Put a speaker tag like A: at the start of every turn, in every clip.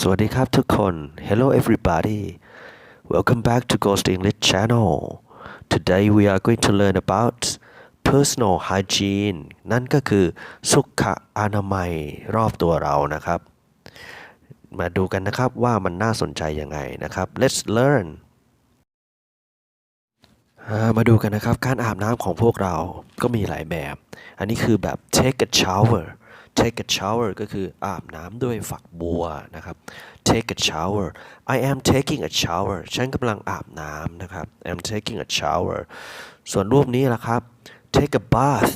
A: สวัสดีครับทุกคน Hello everybody Welcome back to Ghost English channel Today we are going to learn about personal hygiene นั่นก็คือสุขอนามัยรอบตัวเรานะครับ มาดูกันนะครับว่ามันน่าสนใจยังไงนะครับ Let's learn มาดูกันนะครับ การอาบน้ำของพวกเราก็มีหลายแบบ อันนี้คือแบบ take a shower take a shower ก็คืออาบน้ำด้วยฝักบัวนะครับ take a shower I am taking a shower ฉันกำลังอาบน้ำนะครับ I'm taking a shower ส่วนรูปนี้ล่ะครับ take a bath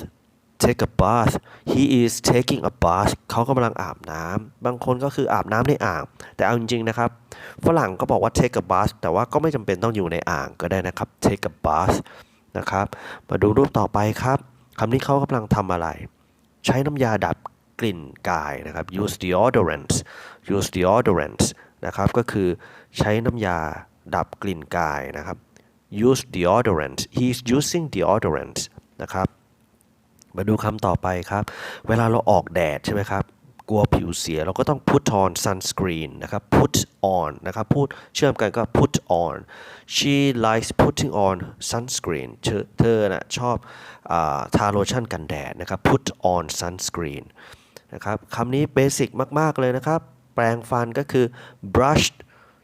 A: take a bath he is taking a bath เขากำลังอาบน้ำบางคนก็คืออาบน้ำในอ่าง แต่เอาจริงๆนะครับ ฝรั่งก็บอกว่า take a bath แต่ว่าก็ไม่จำเป็นต้องอยู่ในอ่างก็ได้นะครับ take a bath นะครับ มาดูรูปต่อไปครับคำนี้เขากำลังทำอะไร ใช้น้ำยาดับ กลิ่นกายนะครับ use deodorants use deodorants นะครับก็คือใช้น้ำยาดับกลิ่นกายนะครับ use deodorants he's using deodorants นะครับมาดูคำต่อไปครับ เวลาเราออกแดดใช่ไหมครับ กลัวผิวเสียเราก็ต้อง put on sunscreen นะครับ put on นะครับ พูดเชื่อมกันก็ put on she likes putting on sunscreen เธอนะชอบอทาโลชั่นกันแดดนะครับ put on sunscreen นะครับคำนี้เบสิกมาก ๆ เลยนะครับ แปรงฟันก็คือ brush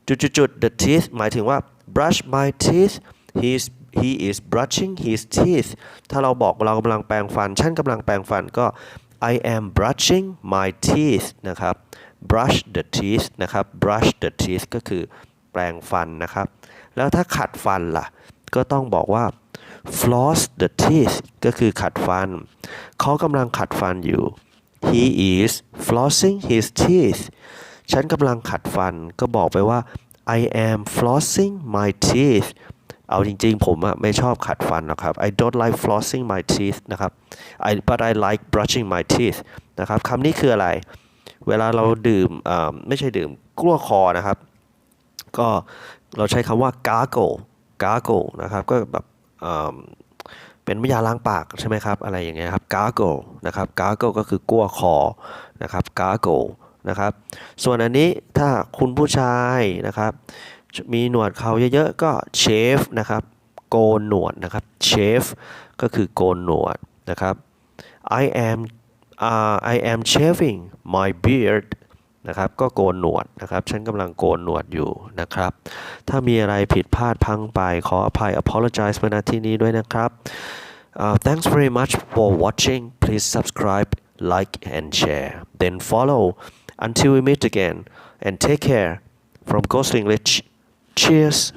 A: จุดๆ the teeth หมายถึงว่า brush my teeth he's he is brushing his teeth ถ้าเราบอกเรากำลังแปรงฟัน ฉันกำลังแปรงฟันก็ I am brushing my teeth นะครับ brush the teeth นะครับ brush the teeth ก็คือแปรงฟันนะครับ แล้วถ้าขัดฟันล่ะ ก็ต้องบอกว่า floss the teeth ก็คือขัดฟัน เขากำลังขัดฟันอยู่ he is flossing his teeth ฉันกำลังขัดฟันก็บอกไปว่า I am flossing my teeth เอาจริงๆ ผมอะไม่ชอบขัดฟันหรอกครับ I don't like flossing my teeth นะครับ I but I like brushing my teeth นะครับคำนี้คืออะไร เวลาเราดื่มอ่าไม่ใช่ดื่มกลั้วคอนะครับ ก็เราใช้คำว่า gargle gargle นะครับ ก็แบบอ่า เป็นน้ำยาล้างปากใช่ไหมครับ อะไรอย่างเงี้ยครับ gargle นะครับ gargle ก็คือกั้วคอนะครับ gargle นะครับ ส่วนอันนี้ถ้าคุณผู้ชายนะครับ มีหนวดเขาเยอะๆ ก็ shave นะครับ โกนหนวดนะครับ shave ก็คือโกนหนวดนะครับ I am uh, I am shaving my beard นะครับก็โกนหนวดนะครับฉันกำลังโกนหนวดอยู่นะครับ ถ้ามีอะไรผิดพลาดพังไปขออภัย apologize มาณที่นี้ด้วยนะครับ Uh, thanks very much for watching. Please subscribe, like, and share. Then follow until we meet again. And take care from Ghost English. Cheers.